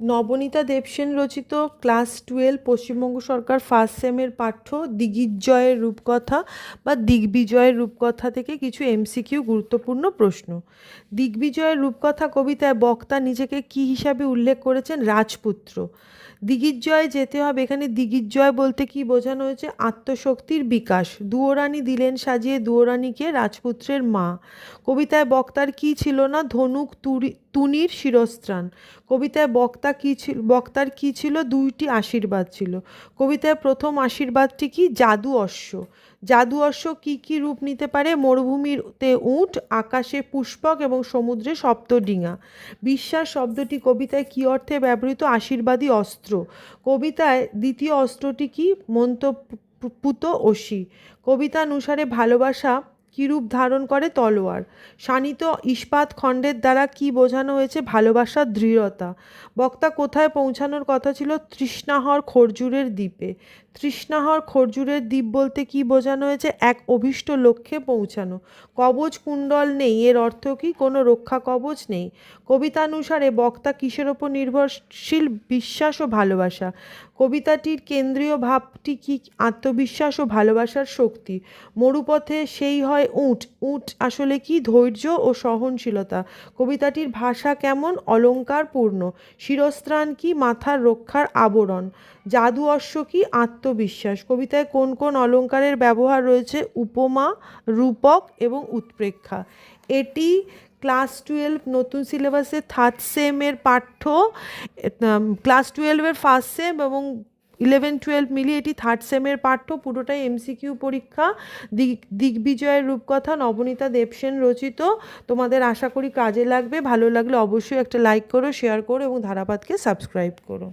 নবনীতা দেবসেন রচিত class twelve Paschimbanga সরকার first সেমের পাঠ্য দিগ্বিজয়ের রূপকথা বা দিগ্বিজয়ের রূপকথা থেকে কিছু এমসিকিউ গুরুত্বপূর্ণ প্রশ্ন। দিগ্বিজয়ের রূপকথা কবিতায় বক্তা নিজেকে কী হিসাবে উল্লেখ করেছেন? রাজপুত্র। দিগ্বিজয়ে যেতে হবে এখানে দিগ্বিজয় বলতে কি বোঝানো হয়েছে? আত্মশক্তির বিকাশ। দুয়োরানী দিলেন সাজিয়ে দুয়োরানীকে রাজপুত্রের মা। কবিতায় বক্তার কি ছিল না? ধনুক তুরি তুনির শিরস্ত্রাণ। কবিতায় বক্তা কী ছিল, বক্তার কী ছিল? দুইটি আশীর্বাদ ছিল। কবিতায় প্রথম আশীর্বাদটি কি? জাদু অশ্ব। জাদু অশ্ব কী কী রূপ নিতে পারে? মরুভূমিতে উট, আকাশে পুষ্পক এবং সমুদ্রে সপ্তডিঙা। বিশ্বাস শব্দটি কবিতায় কী অর্থে ব্যবহৃত? আশীর্বাদী অস্ত্র। কবিতায় দ্বিতীয় অস্ত্রটি কি? মন্তপুত অসি। কবিতা অনুসারে ভালোবাসা কী রূপ ধারণ করে তলোয়ার? শানিত ইস্পাত খণ্ডের দ্বারা কি বোঝানো হয়েছে ভালোবাসার দৃঢ়তা? বক্তা কোথায় পৌঁছানোর কথা ছিল তৃষ্ণাহর খরজুরের দ্বীপে। তৃষ্ণাহর খরজুরের দ্বীপ বলতে কি বোঝানো হয়েছে? এক অভীষ্ট লক্ষ্যে পৌঁছানো। কবচ কুণ্ডল নেই, এর অর্থ কি? কোনো রক্ষা কবচ নেই। কবিতানুসারে, বক্তা কিসের ওপর নির্ভরশীল? বিশ্বাস ও ভালোবাসা। কবিতাটির কেন্দ্রীয় ভাবটি কি? আত্মবিশ্বাস ও ভালোবাসার শক্তি। মরুপথে সেই হয় উট। উঁট আসলে কি? ধৈর্য ও সহনশীলতা। কবিতাটির ভাষা কেমন? অলঙ্কারপূর্ণ। শিরস্ত্রাণ কি? মাথার রক্ষার আবরণ। জাদু অশ্ব কি আত্মবিশ্বাস। কবিতায় কোন কোন অলঙ্কারের ব্যবহার রয়েছে? উপমা, রূপক এবং উৎপ্রেক্ষা। এটি ক্লাস টুয়েলভ নতুন সিলেবাসে থার্ড সেমের পাঠ্য ক্লাস টুয়েলভের ফার্স্ট সেম এবং ইলেভেন, টুয়েলভ মিলিয়ে এটি থার্ড সেমের পাঠ্য। পুরোটাই এমসিকিউ পরীক্ষা। দিগ, দিগ্বিজয়ের রূপকথা নবনীতা দেবসেন রচিত। তোমাদের আশা করি কাজে লাগবে। ভালো লাগলে অবশ্যই একটা লাইক করো, শেয়ার করো এবং ধারাপাতকে সাবস্ক্রাইব করো।